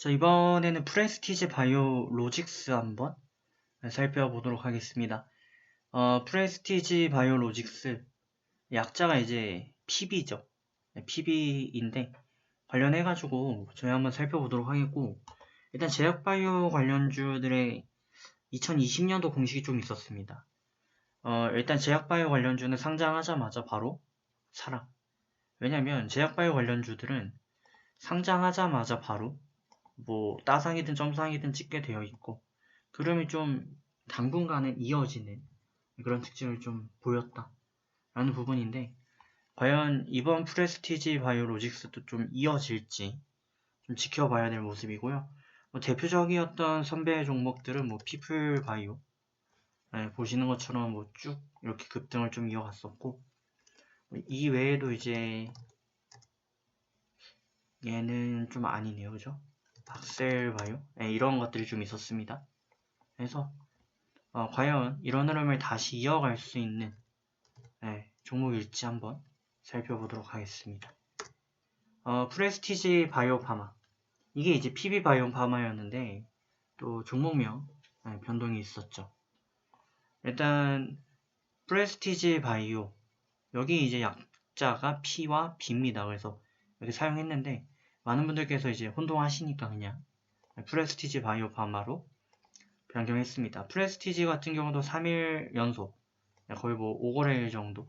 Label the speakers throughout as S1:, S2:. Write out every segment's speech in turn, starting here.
S1: 자, 이번에는 프레스티지 바이오 로직스 한번 살펴보도록 하겠습니다. 어, 프레스티지 바이오 로직스 약자가 이제 PB죠. PB인데 관련해가지고 저희 한번 살펴보도록 하겠고 일단 제약바이오 관련주들의 2020년도 공식이 좀 있었습니다. 어, 일단 제약바이오 관련주는 상장하자마자 바로 사랑. 왜냐면 제약바이오 관련주들은 상장하자마자 바로 뭐 따상이든 점상이든 찍게 되어 있고 그림이 좀 당분간은 이어지는 그런 특징을 좀 보였다 라는 부분인데 과연 이번 프레스티지 바이오로직스도 좀 이어질지 좀 지켜봐야 될 모습이고요. 뭐 대표적이었던 선배 종목들은 뭐 피플 바이오 네, 보시는 것처럼 뭐 쭉 이렇게 급등을 좀 이어갔었고 이 외에도 이제 얘는 좀 아니네요. 그죠 박셀 바이오 네, 이런 것들이 좀 있었습니다. 그래서 어, 과연 이런 흐름을 다시 이어갈 수 있는 네, 종목일지 한번 살펴보도록 하겠습니다. 어, 프레스티지 바이오 파마 이게 이제 PB 바이오 파마였는데 또 종목명 네, 변동이 있었죠. 일단 프레스티지 바이오 여기 이제 약자가 P와 B입니다. 그래서 이렇게 사용했는데 많은 분들께서 이제 혼동하시니까 그냥 프레스티지 바이오 파마로 변경했습니다. 프레스티지 같은 경우도 3일 연속 거의 뭐 5거래일 정도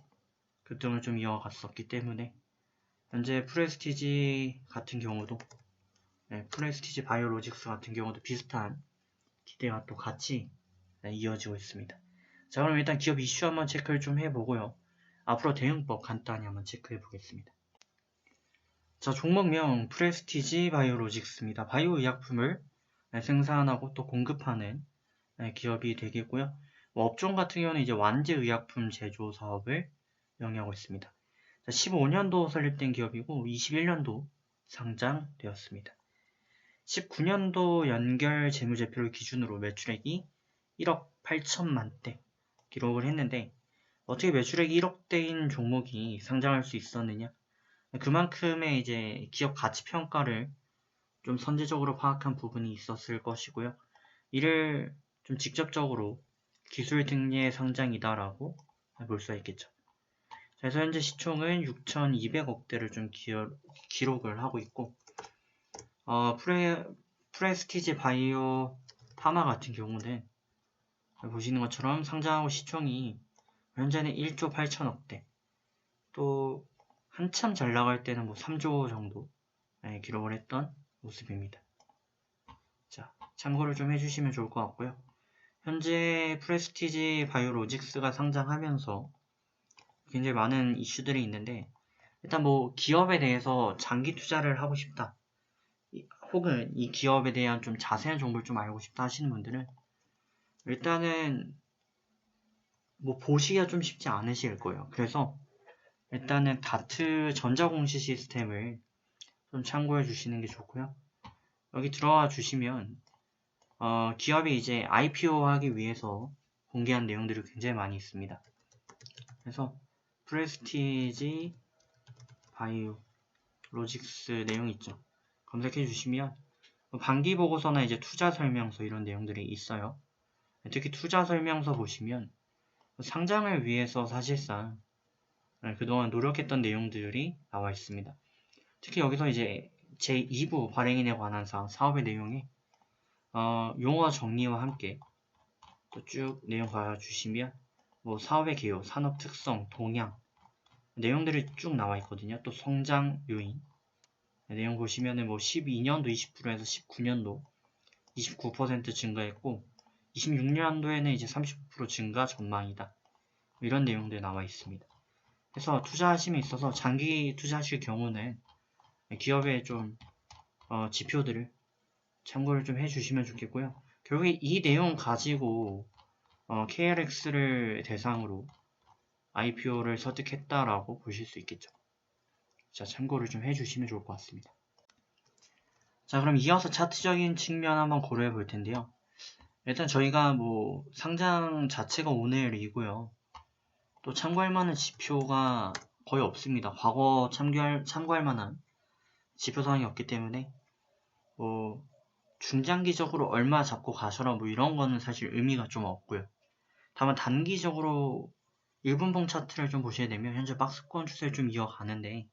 S1: 급등을 좀 이어갔었기 때문에 현재 프레스티지 같은 경우도 네, 프레스티지 바이오로직스 같은 경우도 비슷한 기대와 또 같이 네, 이어지고 있습니다. 자 그럼 일단 기업 이슈 한번 체크를 좀 해보고요. 앞으로 대응법 간단히 한번 체크해 보겠습니다. 자, 종목명 프레스티지 바이오로직스입니다. 바이오 의약품을 생산하고 또 공급하는 네, 기업이 되겠고요. 뭐 업종 같은 경우는 이제 완제 의약품 제조 사업을 영위하고 있습니다. 자, 15년도 설립된 기업이고 21년도 상장되었습니다. 19년도 연결 재무제표를 기준으로 매출액이 1억 8천만 대 기록을 했는데 어떻게 매출액이 1억대인 종목이 상장할 수 있었느냐? 그만큼의 이제 기업 가치 평가를 좀 선제적으로 파악한 부분이 있었을 것이고요. 이를 좀 직접적으로 기술 등재 상장이다라고 볼 수가 있겠죠. 그래서 현재 시총은 6,200억대를 좀 기어, 기록을 하고 있고, 어, 프레, 프레스티지 바이오 파마 같은 경우는 보시는 것처럼 상장하고 시총이 현재는 1조 8천억대, 또 한참 잘 나갈 때는 뭐 3조 정도 네, 기록을 했던 모습입니다. 자, 참고를 좀 해주시면 좋을 것 같고요. 현재 프레스티지 바이오로직스가 상장하면서 굉장히 많은 이슈들이 있는데 일단 뭐 기업에 대해서 장기 투자를 하고 싶다 혹은 이 기업에 대한 좀 자세한 정보를 좀 알고 싶다 하시는 분들은 일단은 뭐 보시기가 좀 쉽지 않으실 거예요. 그래서 일단은 다트 전자공시 시스템을 좀 참고해 주시는 게 좋고요. 여기 들어와 주시면 어, 기업이 이제 IPO 하기 위해서 공개한 내용들이 굉장히 많이 있습니다. 그래서 프레스티지 바이오 로직스 내용 있죠. 검색해 주시면 반기 보고서나 이제 투자 설명서 이런 내용들이 있어요. 특히 투자 설명서 보시면 상장을 위해서 사실상 네, 그동안 노력했던 내용들이 나와 있습니다. 특히 여기서 이제 제2부 발행인에 관한 사항, 사업의 내용에 어, 용어 정리와 함께 쭉 내용 봐주시면 뭐 사업의 개요, 산업 특성, 동향 내용들이 쭉 나와 있거든요. 또 성장 요인 네, 내용 보시면은 뭐 12년도 20%에서 19년도 29% 증가했고 26년도에는 이제 35% 증가 전망이다. 이런 내용들 나와 있습니다. 그래서 투자하심에 있어서 장기 투자하실 경우는 기업의 좀 어, 지표들을 참고를 좀 해주시면 좋겠고요. 결국에 이 내용 가지고 어, KRX를 대상으로 IPO를 설득했다라고 보실 수 있겠죠. 자, 참고를 좀 해주시면 좋을 것 같습니다. 자, 그럼 이어서 차트적인 측면 한번 고려해 볼 텐데요. 일단 저희가 뭐 상장 자체가 오늘이고요. 또 참고할 만한 지표가 거의 없습니다. 과거 참고할, 참고할 만한 지표 사항이 없기 때문에 뭐 중장기적으로 얼마 잡고 가셔라 뭐 이런 거는 사실 의미가 좀 없고요. 다만 단기적으로 1분봉 차트를 좀 보시게 되면 현재 박스권 추세를 좀 이어가는데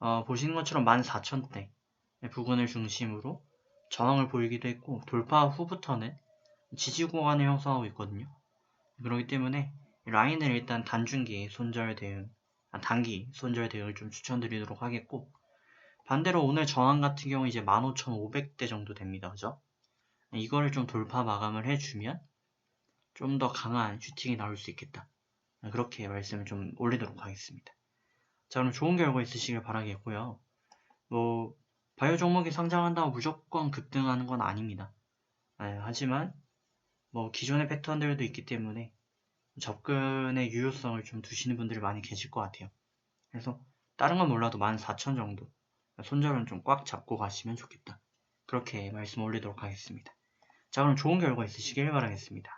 S1: 어, 보시는 것처럼 14,000대 부근을 중심으로 저항을 보이기도 했고 돌파 후부터는 지지 구간을 형성하고 있거든요. 그렇기 때문에 라인을 일단 단중기 손절 대응, 아, 단기 손절 대응을 좀 추천드리도록 하겠고 반대로 오늘 저항 같은 경우 이제 15,500대 정도 됩니다. 그죠? 이거를 좀 돌파 마감을 해주면 좀 더 강한 슈팅이 나올 수 있겠다. 그렇게 말씀을 좀 올리도록 하겠습니다. 자, 그럼 좋은 결과 있으시길 바라겠고요. 뭐, 바이오 종목이 상장한다고 무조건 급등하는 건 아닙니다. 네, 하지만, 뭐, 기존의 패턴들도 있기 때문에 접근의 유효성을 좀 두시는 분들이 많이 계실 것 같아요. 그래서, 다른 건 몰라도 14,000 정도. 손절은 좀 꽉 잡고 가시면 좋겠다. 그렇게 말씀 올리도록 하겠습니다. 자, 그럼 좋은 결과 있으시길 바라겠습니다.